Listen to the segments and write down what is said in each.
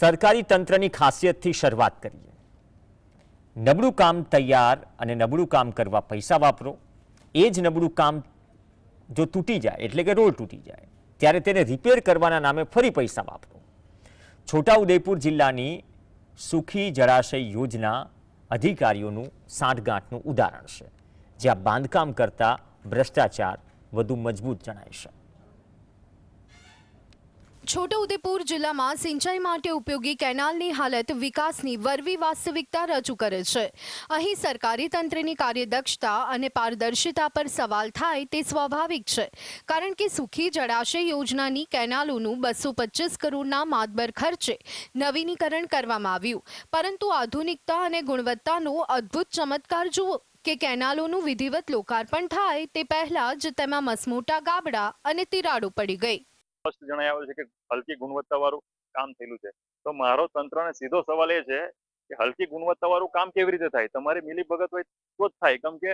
સરકારી તંત્રની ખાસિયતથી શરૂઆત કરીએ. નબળું કામ તૈયાર અને નબળું કામ કરવા પૈસા વાપરો. એ જ નબળું કામ જો તૂટી જાય, એટલે કે રોડ તૂટી જાય, ત્યારે તેને રિપેર કરવાના નામે ફરી પૈસા વાપરો. છોટાઉદેપુર જિલ્લાની સુખી જળાશય યોજના અધિકારીઓનું સાંઠગાંઠનું ઉદાહરણ છે જ્યાં બાંધકામ કરતા ભ્રષ્ટાચાર વધુ મજબૂત જણાય છે. છોટાઉદેપુર જિલ્લામાં સિંચાઈ માટે ઉપયોગી કેનાલની હાલત વિકાસની વરવી વાસ્તવિકતા રજૂ કરે છે. અહીં સરકારી તંત્રની કાર્યદક્ષતા અને પારદર્શિતા પર સવાલ થાય તે સ્વાભાવિક છે, કારણ કે સુખી જળાશય યોજનાની કેનાલોનું બસો પચીસ કરોડના માતબર ખર્ચે નવીનીકરણ કરવામાં આવ્યું. પરંતુ આધુનિકતા અને ગુણવત્તાનો અદ્ભુત ચમત્કાર જુઓ કે કેનાલોનું વિધિવત લોકાર્પણ થાય તે પહેલાં જ તેમાં મસમોટા ગાબડા અને તિરાડો પડી ગઈ. સ્પષ્ટ જણાવ્યું છે કે હલકી ગુણવત્તાવાળું કામ થયેલું છે. તો મારો તંત્રને સીધો સવાલ એ છે કે હલકી ગુણવત્તાવાળું કામ કેવી રીતે થાય? તમારી મિલીભગત હોય તો જ થાય. કેમ કે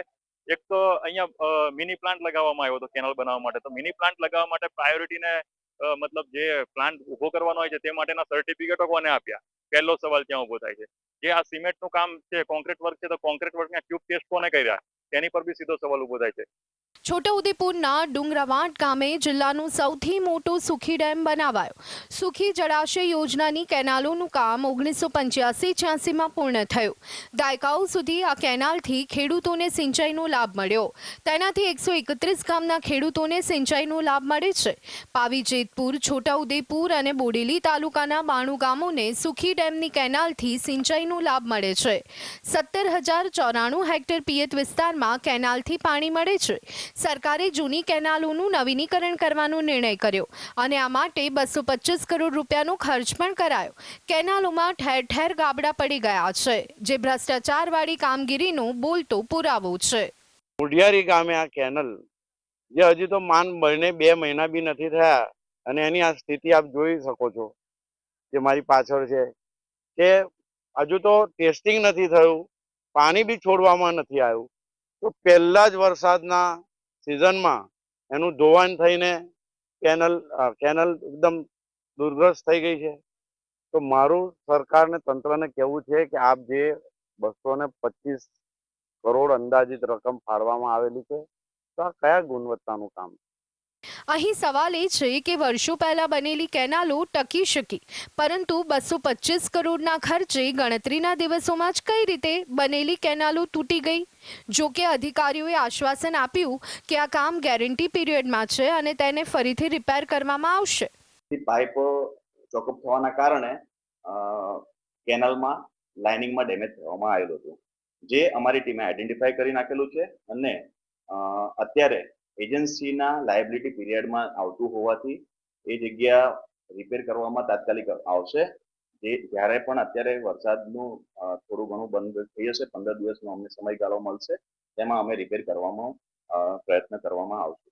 એક તો અહીંયા મિની પ્લાન્ટ લગાવવામાં આવ્યો હતો કેનલ બનાવવા માટે. તો મિની પ્લાન્ટ લગાવવા માટે પ્રાયોરિટીને મતલબ જે પ્લાન્ટ ઊભો કરવાનો હોય છે તે માટેના સર્ટિફિકેટો કોને આપ્યા? પહેલો સવાલ ત્યાં ઊભો થાય છે. જે આ સિમેન્ટનું કામ છે કોન્ક્રીટ વર્ક છે, તો કોન્ક્રીટ વર્કના ટ્યુબ ટેસ્ટ કોને કર્યા? તેની પર બી સીધો સવાલ ઊભો થાય છે. છોટાઉદેપુરના ડુંગરાવાટ ગામે જિલ્લાનું સૌથી મોટું સુખી ડેમ બનાવાયો. સુખી જળાશય યોજનાની કેનાલોનું કામ ઓગણીસો પંચ્યાસી છ્યાસીમાં પૂર્ણ થયું. દાયકાઓ સુધી આ કેનાલથી ખેડૂતોને સિંચાઈનો લાભ મળ્યો. તેનાથી એકસો એકત્રીસ ગામના ખેડૂતોને સિંચાઈનો લાભ મળે છે. પાવી જેતપુર, છોટાઉદેપુર અને બોડેલી તાલુકાના બાણું ગામોને સુખી ડેમની કેનાલથી સિંચાઈનો લાભ મળે છે. સત્તર હજાર ચોરાણું હેક્ટર પિયત વિસ્તારમાં કેનાલથી પાણી મળે છે. સરકારે જૂની કેનાલોનું નવીનીકરણ કરવાનો નિર્ણય કર્યો અને આ માટે બસો પચીસ કરોડ રૂપિયાનો ખર્ચ પણ કરાયો. કેનાલોમાં ઠેર ઠેર ગાબડા પડી ગયા છે, જે ભ્રષ્ટાચારવાળી કામગીરીનો બોલતો પુરાવો છે. મુઢિયારી ગામે આ કેનલ, જે હજી તો માન બને બે મહિના બી નથી થયા, અને એની આ સ્થિતિ આપ જોઈ શકો છો, જે મારી પાછળ છે, કે હજુ તો ટેસ્ટિંગ નથી થયું, પાણી બી છોડવામાં નથી આવ્યું. તો પહેલા જ વરસાદના સિઝનમાં એનું ધોવાણ થઈને કેનલ કેનલ એકદમ દુર્ગ્રસ્ત થઈ ગઈ છે. તો મારું સરકારને, તંત્રને કહેવું છે કે આપ જે બસો પચીસ કરોડ અંદાજિત રકમ ફાળવામાં આવેલી છે, તો આ કયા ગુણવત્તાનું કામ અહીં સવાલ એ છે કે વર્ષો પહેલા બનેલી કેનાલો ટકી શકી, પરંતુ બસો પચીસ કરોડના ખર્ચે ગણતરીના દિવસોમાં જ કઈ રીતે બનેલી કેનાલો તૂટી ગઈ? જો કે અધિકારીઓએ આશ્વાસન આપ્યું કે આ કામ ગેરંટી પીરિયડમાં છે અને તેને ફરીથી રિપેર કરવામાં આવશે. પાઇપો ચોકઅપ થવાના કારણે કેનલમાં લાઇનિંગમાં ડેમેજ થવામાં આવેલું હતું. જે અમારી ટીમે આઈડેન્ટિફાઈ કરી નાખેલું છે અને અત્યારે એજન્સીના લાયબિલિટી પીરિયડમાં આવતું હોવાથી એ જગ્યા રિપેર કરવામાં તાત્કાલિક આવશે. જે જ્યારે પણ અત્યારે વરસાદનું થોડું ઘણું બંધ થઈ જશે પંદર દિવસનો અમને સમયગાળો મળશે, તેમાં અમે રિપેર કરવામાં પ્રયત્ન કરવામાં આવશે.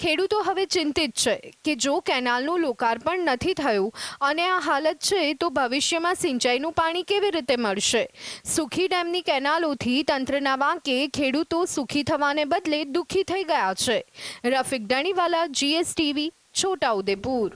ખેડૂતો હવે ચિંતિત છે કે જો કેનાલનું લોકાર્પણ નથી થયું અને આ હાલત છે, તો ભવિષ્યમાં સિંચાઈનું પાણી કેવી રીતે મળશે? સુખી ડેમની કેનાલોથી તંત્રના વાંકે ખેડૂતો સુખી થવાને બદલે દુઃખી થઈ ગયા છે. રફિક દણીવાલા જીએસટીવી છોટાઉદેપુર